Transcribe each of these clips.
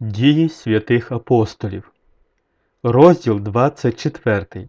Дії святих апостолів. Розділ 24.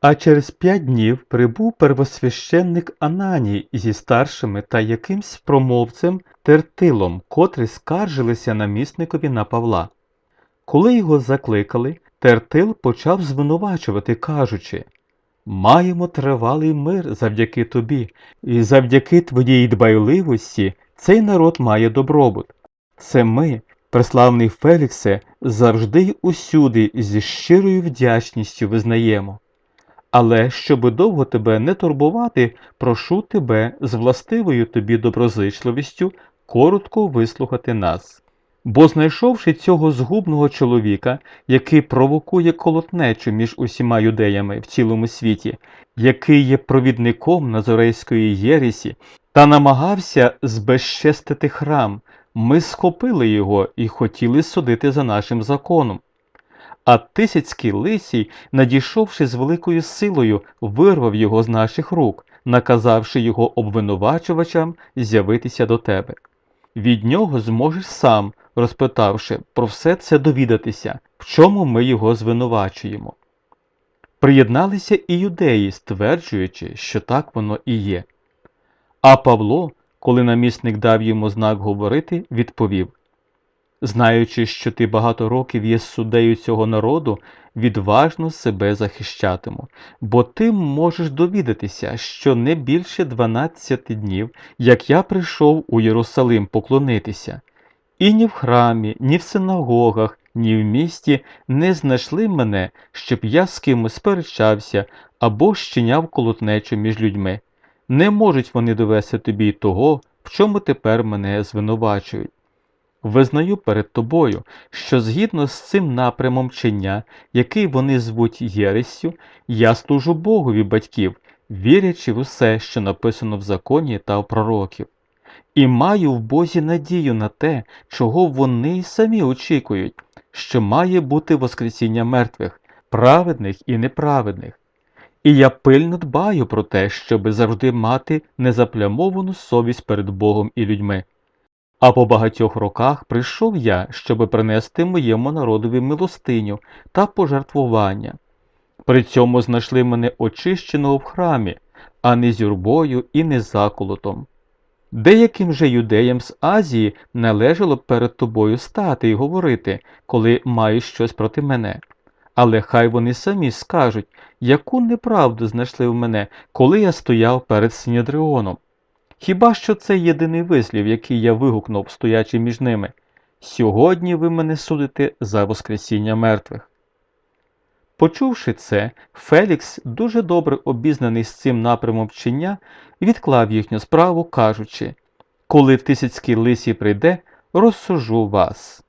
А через п'ять днів прибув первосвященник Ананій зі старшими та якимсь промовцем Тертилом, котрі скаржилися намісникові на Павла. Коли його закликали, Тертил почав звинувачувати, кажучи Маємо тривалий мир завдяки тобі, і завдяки твоїй дбайливості цей народ має добробут. Це ми, преславний Феліксе, завжди й усюди зі щирою вдячністю визнаємо. Але щоби довго тебе не турбувати, прошу тебе з властивою тобі доброзичливістю коротко вислухати нас. Бо знайшовши цього згубного чоловіка, який провокує колотнечу між усіма юдеями в цілому світі, який є провідником Назорейської єресі, та намагався збезчестити храм, ми схопили його і хотіли судити за нашим законом. А Тисяцький лисій, надійшовши з великою силою, вирвав його з наших рук, наказавши його обвинувачувачам з'явитися до тебе. Від нього зможеш сам, розпитавши, про все це довідатися, в чому ми його звинувачуємо. Приєдналися і юдеї, стверджуючи, що так воно і є. А Павло, коли намісник дав йому знак говорити, відповів Знаючи, що ти багато років є суддею цього народу, відважно себе захищатиму, бо ти можеш довідатися, що не більше 12 днів, як я прийшов у Єрусалим поклонитися, і ні в храмі, ні в синагогах, ні в місті не знайшли мене, щоб я з кимось сперечався або щиняв колотнечу між людьми. Не можуть вони довести тобі того, в чому тепер мене звинувачують. Визнаю перед тобою, що згідно з цим напрямом вчення, який вони звуть Єресю, я служу Богові батьків, вірячи в усе, що написано в законі та в пророків, і маю в Бозі надію на те, чого вони й самі очікують, що має бути Воскресіння мертвих, праведних і неправедних. І я пильно дбаю про те, щоби завжди мати незаплямовану совість перед Богом і людьми. А по багатьох роках прийшов я, щоби принести моєму народові милостиню та пожертвування. При цьому знайшли мене очищеного в храмі, а не з юрбою і не заколотом. Деяким же юдеям з Азії належало перед тобою стати і говорити, коли мають щось проти мене. Але хай вони самі скажуть, яку неправду знайшли в мене, коли я стояв перед Синедріоном. Хіба що це єдиний вислів, який я вигукнув, стоячи між ними. Сьогодні ви мене судите за Воскресіння мертвих. Почувши це, Фелікс, дуже добре обізнаний з цим напрямом вчення, відклав їхню справу, кажучи Коли тисяцький лисій прийде, розсужу вас.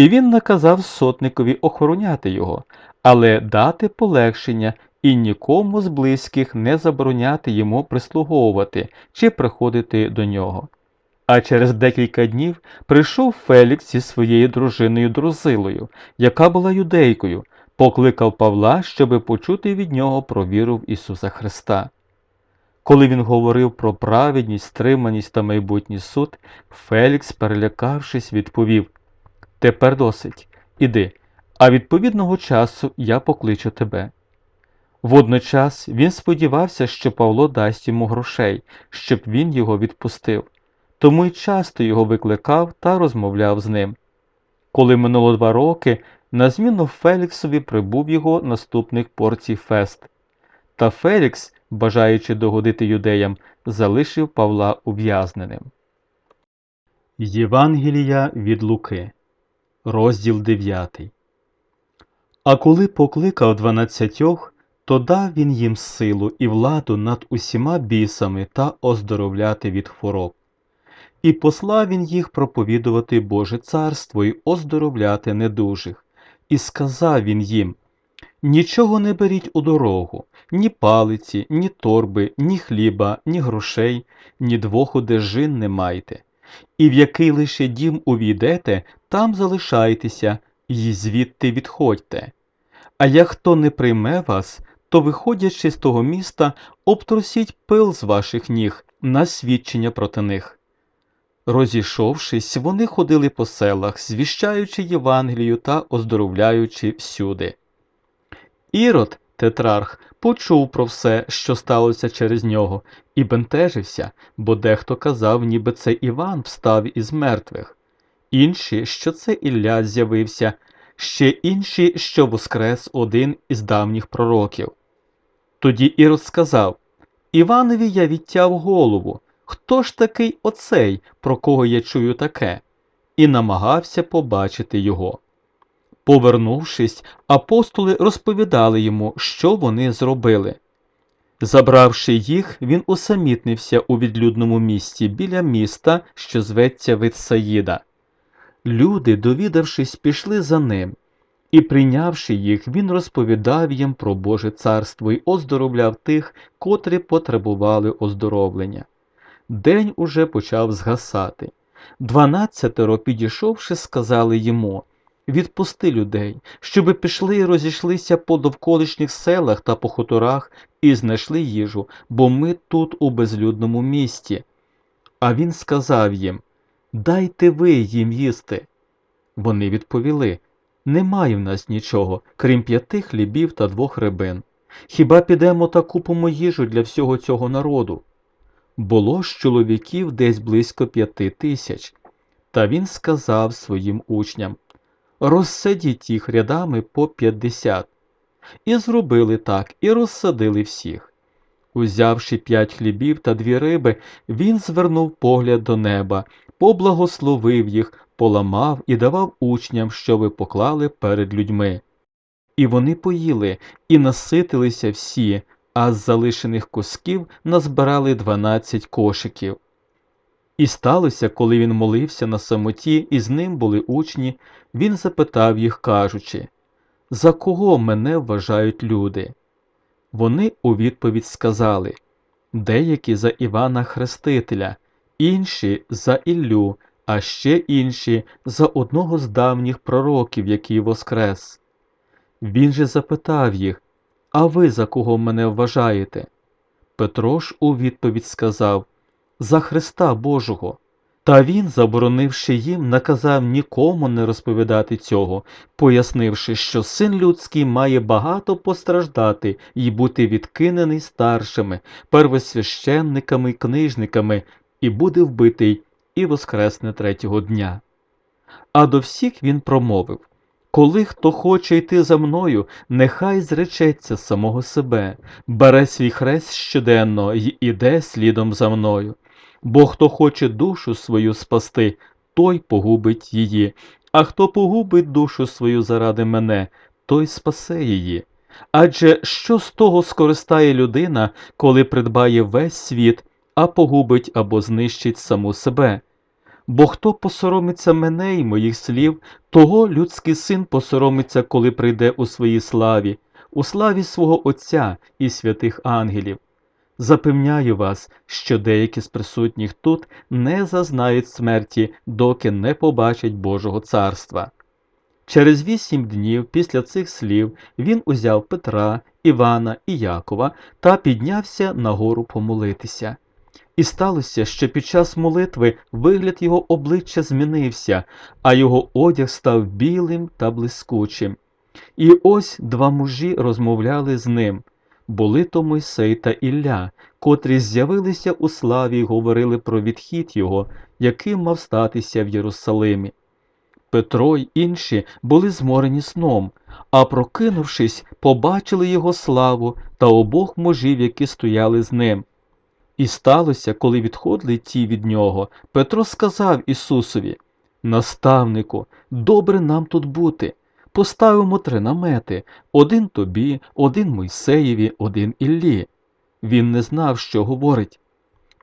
І він наказав сотникові охороняти його, але дати полегшення і нікому з близьких не забороняти йому прислуговувати чи приходити до нього. А через декілька днів прийшов Фелікс зі своєю дружиною Друзилою, яка була юдейкою, покликав Павла, щоби почути від нього про віру в Ісуса Христа. Коли він говорив про праведність, стриманість та майбутній суд, Фелікс, перелякавшись, відповів Тепер досить, іди, а відповідного часу я покличу тебе. Водночас він сподівався, що Павло дасть йому грошей, щоб він його відпустив, тому й часто його викликав та розмовляв з ним. Коли минуло два роки, на зміну Феліксові прибув його наступних порцій Фест. Та Фелікс, бажаючи догодити юдеям, залишив Павла ув'язненим. Євангелія від Луки, розділ 9 А коли покликав дванадцятьох, то дав він їм силу і владу над усіма бісами та оздоровляти від хвороб. І послав він їх проповідувати Боже царство й оздоровляти недужих. І сказав він їм Нічого не беріть у дорогу, ні палиці, ні торби, ні хліба, ні грошей, ні двох одежин не майте. І в який лише дім увійдете, там залишайтеся, і звідти відходьте. А як хто не прийме вас, то, виходячи з того міста, обтрусіть пил з ваших ніг на свідчення проти них. Розійшовшись, вони ходили по селах, звіщаючи Євангелію та оздоровляючи всюди. Ірод, тетрарх, почув про все, що сталося через нього, і бентежився, бо дехто казав, ніби це Іван встав із мертвих, інші, що це Ілля з'явився, ще інші, що воскрес один із давніх пророків. Тоді Ірод сказав Іванові я відтяв голову. Хто ж такий оцей, про кого я чую таке? І намагався побачити його. Повернувшись, апостоли розповідали йому, що вони зробили. Забравши їх, він усамітнився у відлюдному місті біля міста, що зветься Витсаїда. Люди, довідавшись, пішли за ним, і, прийнявши їх, він розповідав їм про Боже царство і оздоровляв тих, котрі потребували оздоровлення. День уже почав згасати. Дванадцятеро, підійшовши, сказали йому Відпусти людей, щоби пішли і розійшлися по довколишніх селах та по хуторах і знайшли їжу, бо ми тут у безлюдному місті. А він сказав їм Дайте ви їм їсти. Вони відповіли Немає в нас нічого, крім п'яти хлібів та двох рибин. Хіба підемо та купимо їжу для всього цього народу? Було ж чоловіків десь близько п'яти тисяч. Та він сказав своїм учням Розсадіть їх рядами по п'ятдесят. І зробили так, і розсадили всіх. Узявши п'ять хлібів та дві риби, він звернув погляд до неба, поблагословив їх, поламав і давав учням, щоби поклали перед людьми. І вони поїли, і наситилися всі, а з залишених кусків назбирали дванадцять кошиків. І сталося, коли він молився на самоті, і з ним були учні, він запитав їх, кажучи За кого мене вважають люди? Вони у відповідь сказали деякі за Івана Хрестителя, інші за Іллю, а ще інші за одного з давніх пророків, який воскрес. Він же запитав їх А ви за кого мене вважаєте? Петро ж у відповідь сказав За Христа Божого. Та він, заборонивши їм, наказав нікому не розповідати цього, пояснивши, що син людський має багато постраждати і бути відкинений старшими, первосвященниками й книжниками, і буде вбитий і воскресне третього дня. А до всіх він промовив Коли хто хоче йти за мною, нехай зречеться самого себе, бере свій хрест щоденно й іде слідом за мною. Бо хто хоче душу свою спасти, той погубить її, а хто погубить душу свою заради мене, той спасе її. Адже що з того скористає людина, коли придбає весь світ, а погубить або знищить саму себе? Бо хто посоромиться мене і моїх слів, того людський син посоромиться, коли прийде у своїй славі, у славі свого Отця і святих ангелів. Запевняю вас, що деякі з присутніх тут не зазнають смерті, доки не побачать Божого царства. Через вісім днів після цих слів він узяв Петра, Івана і Якова та піднявся на гору помолитися. І сталося, що під час молитви вигляд його обличчя змінився, а його одяг став білим та блискучим. І ось два мужі розмовляли з ним були то Мойсей та Ілля, котрі з'явилися у славі й говорили про відхід його, яким мав статися в Єрусалимі. Петро й інші були зморені сном, а прокинувшись, побачили його славу та обох мужів, які стояли з ним. І сталося, коли відходили ті від нього, Петро сказав Ісусові Наставнику, добре нам тут бути. Поставимо три намети один тобі, один Мойсеєві, один Іллі. Він не знав, що говорить.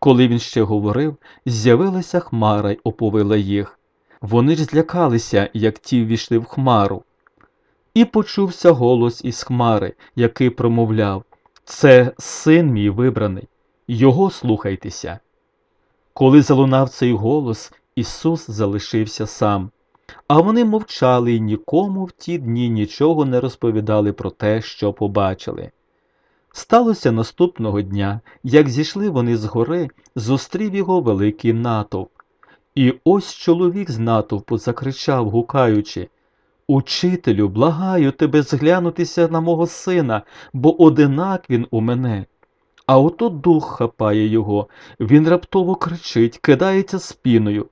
Коли він ще говорив, з'явилася хмара й оповила їх. Вони ж злякалися, як ті ввійшли в хмару. І почувся голос із хмари, який промовляв Це син мій вибраний, його слухайтеся. Коли залунав цей голос, Ісус залишився сам. А вони мовчали й нікому в ті дні нічого не розповідали про те, що побачили. Сталося наступного дня, як зійшли вони з гори, зустрів його великий натовп. І ось чоловік з натовпу закричав, гукаючи Учителю, благаю тебе зглянутися на мого сина, бо одинак він у мене. А ото дух хапає його, він раптово кричить, кидається спіною.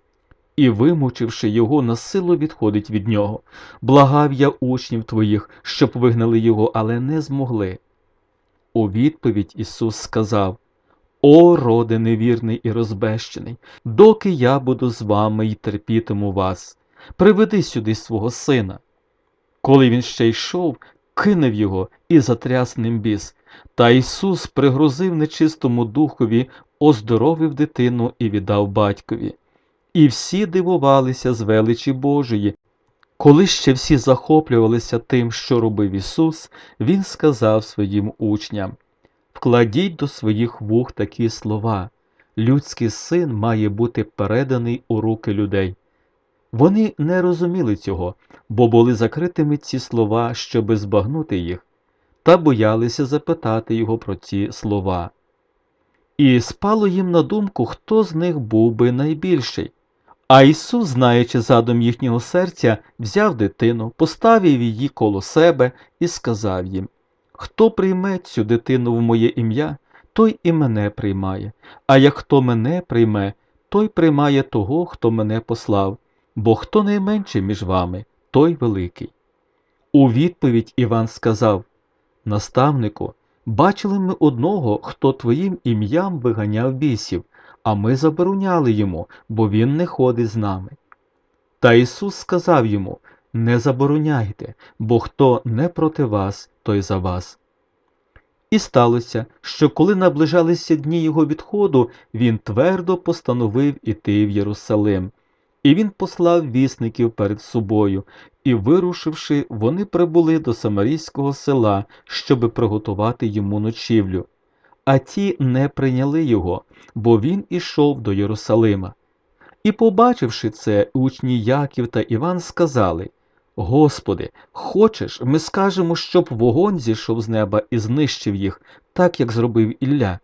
І, вимучивши його, на силу відходить від нього. Благав я учнів твоїх, щоб вигнали його, але не змогли. У відповідь Ісус сказав О, роде невірний і розбещений, доки я буду з вами і терпітиму вас, приведи сюди свого сина. Коли він ще йшов, кинув його і затряс ним біс. Та Ісус пригрозив нечистому духові, оздоровив дитину і віддав батькові. І всі дивувалися з величі Божої. Коли ще всі захоплювалися тим, що робив Ісус, Він сказав своїм учням Вкладіть до своїх вух такі слова. Людський син має бути переданий у руки людей. Вони не розуміли цього, бо були закритими ці слова, щоби збагнути їх, та боялися запитати його про ці слова. І спало їм на думку, хто з них був би найбільший. А Ісус, знаючи задум їхнього серця, взяв дитину, поставив її коло себе і сказав їм Хто прийме цю дитину в моє ім'я, той і мене приймає, а як хто мене прийме, той приймає того, хто мене послав, бо хто найменший між вами, той великий. У відповідь Іван сказав Наставнику, бачили ми одного, хто твоїм ім'ям виганяв бісів, а ми забороняли йому, бо він не ходить з нами. Та Ісус сказав йому Не забороняйте, бо хто не проти вас, той за вас. І сталося, що коли наближалися дні його відходу, він твердо постановив іти в Єрусалим. І він послав вісників перед собою, і, вирушивши, вони прибули до Самарійського села, щоби приготувати йому ночівлю. А ті не прийняли його, бо він ішов до Єрусалима. І, побачивши це, учні Яків та Іван сказали Господи, хочеш, ми скажемо, щоб вогонь зійшов з неба і знищив їх, так як зробив Ілля.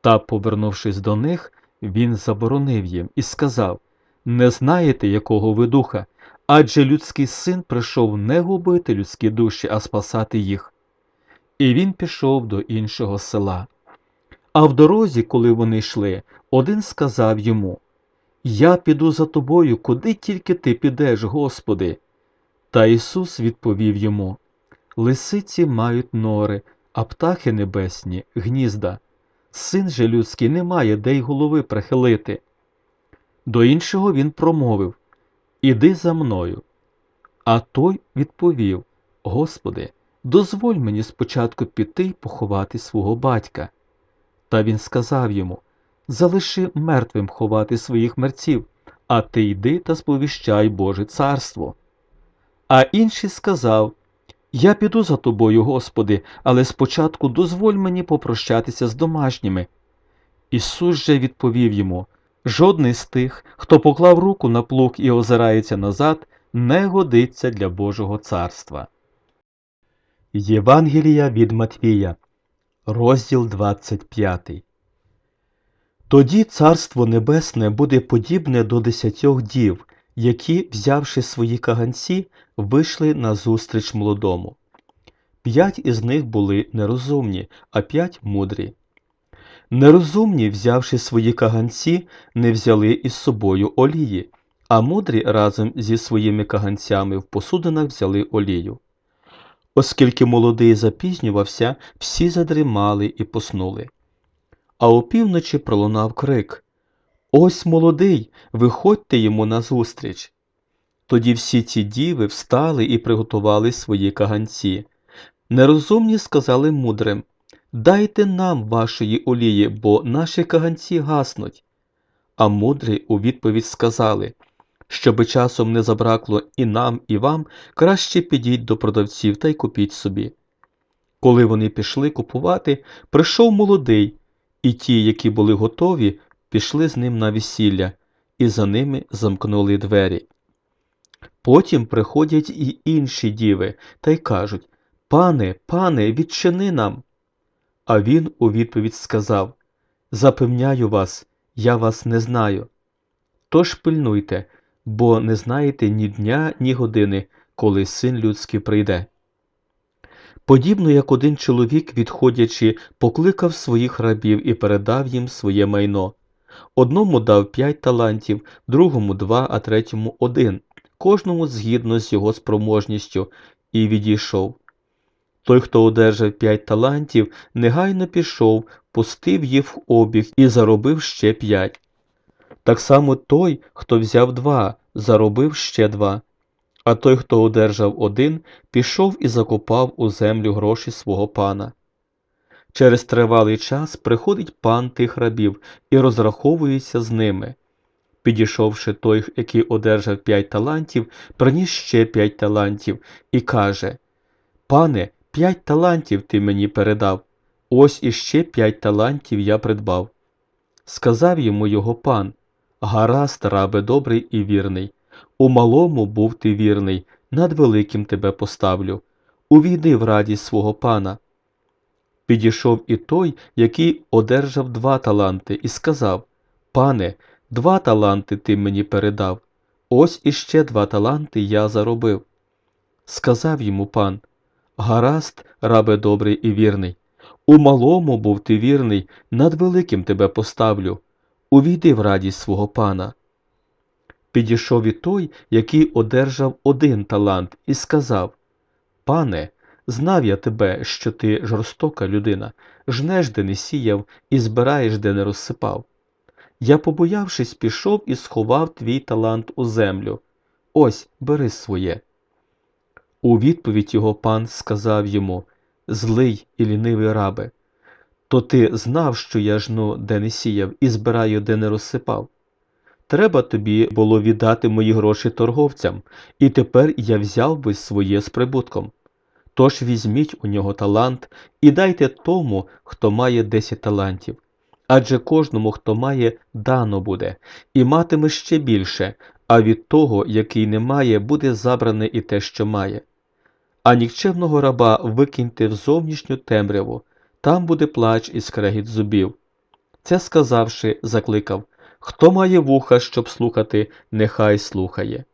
Та, повернувшись до них, він заборонив їм і сказав Не знаєте, якого ви духа, адже людський син прийшов не губити людські душі, а спасати їх. І він пішов до іншого села. А в дорозі, коли вони йшли, один сказав йому Я піду за тобою, куди тільки ти підеш, Господи. Та Ісус відповів йому Лисиці мають нори, а птахи небесні гнізда. Син же людський не має де й голови прихилити. До іншого він промовив Іди за мною. А той відповів Господи, дозволь мені спочатку піти й поховати свого батька. Та він сказав йому Залиши мертвим ховати своїх мерців, а ти йди та сповіщай Боже царство. А інший сказав Я піду за тобою, Господи, але спочатку дозволь мені попрощатися з домашніми. Ісус же відповів йому Жодний з тих, хто поклав руку на плуг і озирається назад, не годиться для Божого царства. Євангелія від Матвія, розділ 25 Тоді Царство Небесне буде подібне до десятьох дів, які, взявши свої каганці, вийшли назустріч молодому. П'ять із них були нерозумні, а п'ять мудрі. Нерозумні, взявши свої каганці, не взяли із собою олії, а мудрі разом зі своїми каганцями в посудинах взяли олію. Оскільки молодий запізнювався, всі задрімали і поснули. А опівночі пролунав крик Ось молодий, виходьте йому назустріч. Тоді всі ці діви встали і приготували свої каганці. Нерозумні сказали мудрим Дайте нам вашої олії, бо наші каганці гаснуть. А мудрі у відповідь сказали Щоби часом не забракло і нам, і вам, краще підіть до продавців та й купіть собі. Коли вони пішли купувати, прийшов молодий, і ті, які були готові, пішли з ним на весілля, і за ними замкнули двері. Потім приходять і інші діви та й кажуть Пане, пане, відчини нам. А він у відповідь сказав Запевняю вас, я вас не знаю. Тож пильнуйте, бо не знаєте ні дня, ні години, коли син людський прийде. Подібно як один чоловік, відходячи, покликав своїх рабів і передав їм своє майно. Одному дав п'ять талантів, другому два, а третьому один, кожному згідно з його спроможністю, і відійшов. Той, хто одержав п'ять талантів, негайно пішов, пустив їх в обіг і заробив ще п'ять. Так само той, хто взяв два, заробив ще два. А той, хто одержав один, пішов і закопав у землю гроші свого пана. Через тривалий час приходить пан тих рабів і розраховується з ними. Підійшовши той, який одержав п'ять талантів, приніс ще п'ять талантів і каже Пане, п'ять талантів ти мені передав, ось іще п'ять талантів я придбав. Сказав йому його пан Гаразд, рабе добрий і вірний. У малому був ти вірний, над великим тебе поставлю. Увійди в радість свого пана. Підійшов і той, який одержав два таланти, і сказав Пане, два таланти ти мені передав, ось іще два таланти я заробив. Сказав йому пан Гаразд, рабе добрий і вірний. У малому був ти вірний, над великим тебе поставлю. Увійди в радість свого пана. Підійшов і той, який одержав один талант, і сказав Пане, знав я тебе, що ти жорстока людина, жнеш, де не сіяв, і збираєш, де не розсипав. Я, побоявшись, пішов і сховав твій талант у землю. Ось, бери своє. У відповідь його пан сказав йому Злий і лінивий рабе, то ти знав, що я жну, де не сіяв, і збираю, де не розсипав. Треба тобі було віддати мої гроші торговцям, і тепер я взяв би своє з прибутком. Тож візьміть у нього талант і дайте тому, хто має десять талантів. Адже кожному, хто має, дано буде, і матиме ще більше, а від того, який не має, буде забране і те, що має. А нікчемного раба викиньте в зовнішню темряву, там буде плач і скрегіт зубів. Це сказавши, закликав Хто має вуха, щоб слухати, нехай слухає.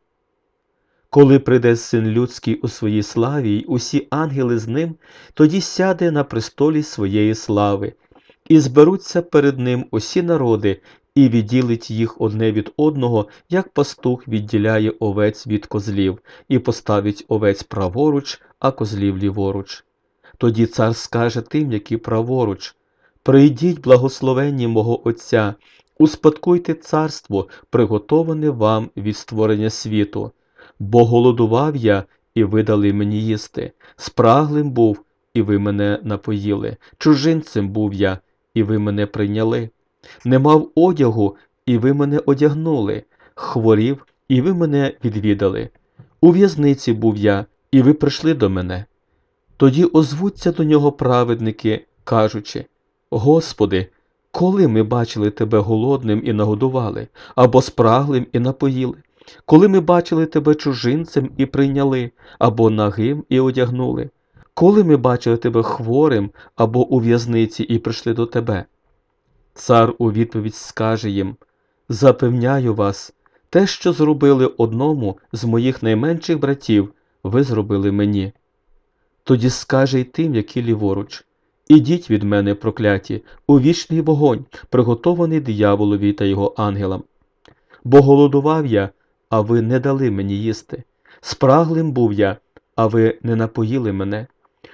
Коли прийде син людський у своїй славі й усі ангели з ним, тоді сяде на престолі своєї слави, і зберуться перед ним усі народи, і відділить їх одне від одного, як пастух відділяє овець від козлів, і поставить овець праворуч, а козлів ліворуч. Тоді цар скаже тим, які праворуч Прийдіть, благословенні мого Отця, успадкуйте царство, приготоване вам від створення світу. Бо голодував я, і ви дали мені їсти, спраглим був, і ви мене напоїли, чужинцем був я, і ви мене прийняли. Не мав одягу, і ви мене одягнули, хворів, і ви мене відвідали. У в'язниці був я, і ви прийшли до мене. Тоді озвуться до нього праведники, кажучи Господи, коли ми бачили тебе голодним і нагодували, або спраглим і напоїли, коли ми бачили тебе чужинцем і прийняли, або нагим і одягнули, коли ми бачили тебе хворим або у в'язниці і прийшли до тебе. Цар у відповідь скаже їм Запевняю вас, те, що зробили одному з моїх найменших братів, ви зробили мені. Тоді скаже й тим, які ліворуч. Ідіть від мене, прокляті, у вічний вогонь, приготований дияволові та його ангелам. Бо голодував я, а ви не дали мені їсти. Спраглим був я, а ви не напоїли мене.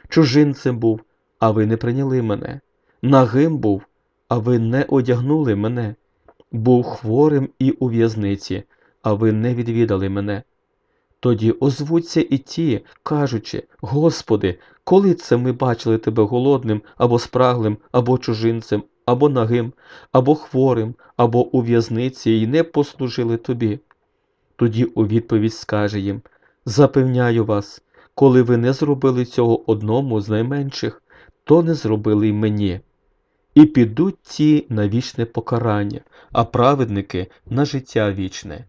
Чужинцем був, а ви не прийняли мене. Нагим був, а ви не одягнули мене. Був хворим і у в'язниці, а ви не відвідали мене. Тоді озвуться і ті, кажучи Господи, коли це ми бачили тебе голодним або спраглим, або чужинцем, або нагим, або хворим, або у в'язниці і не послужили тобі. Тоді у відповідь скаже їм Запевняю вас, коли ви не зробили цього одному з найменших, то не зробили й мені. І підуть ті на вічне покарання, а праведники на життя вічне.